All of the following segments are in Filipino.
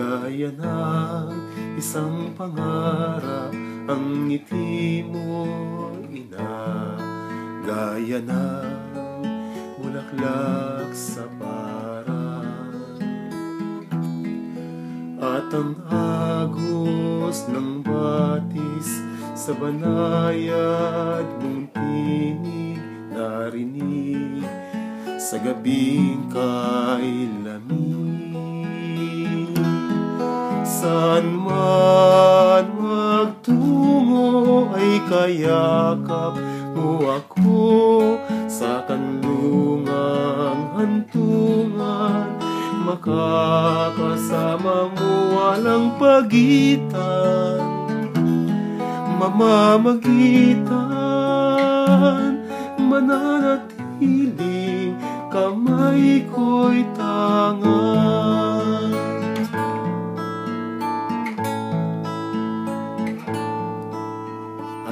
Gaya ng isang pangarap Ang ngiti mo, ina. Gaya ng bulaklak sa parang At ang agos ng batis Sa banayad mong tinig narinig Sa gabing kay lamig Saan man magtungo ay kayakap mo ako Sa kanlungang hantungan. Makakasama mo walang pagitan. Mamamagitan Mananatiling kamay ko'y tangan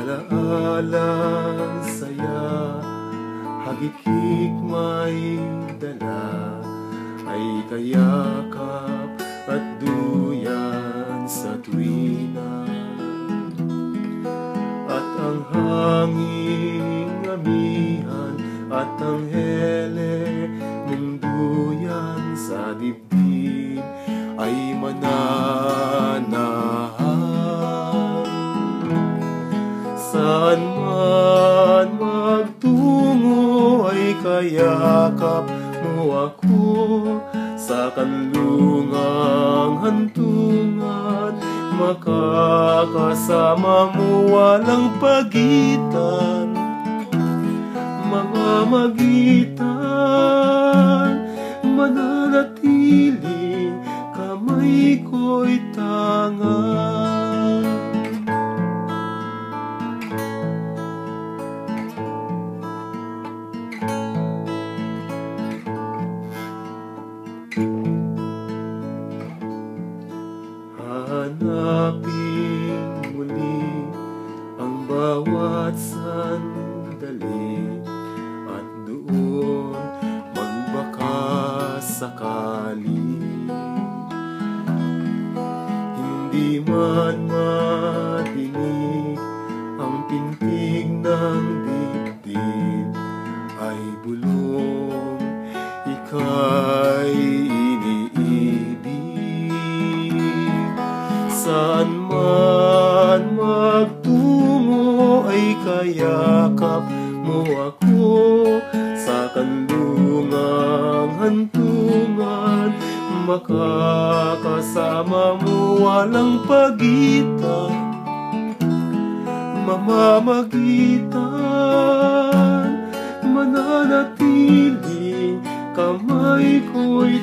Alaalang saya Hagikik may dala Ay kayakap at duyan sa tuwina At ang hanging amihan At ang hele Saan man magtungo ay kayakap mo ako Sa kanlungang hantungan. Makakasama mo walang pagitan. Mga magitan bawat sandali At doon magbaka sakali Hindi man madinig ang pintig ng dibdib Ay bulong ika'y iniibig. Saan man ay kayakap mo ako Sa kanlungang hantungan. Makakasama mo walang pagitan. Mamamagitan. Mananatiling kamay ko'y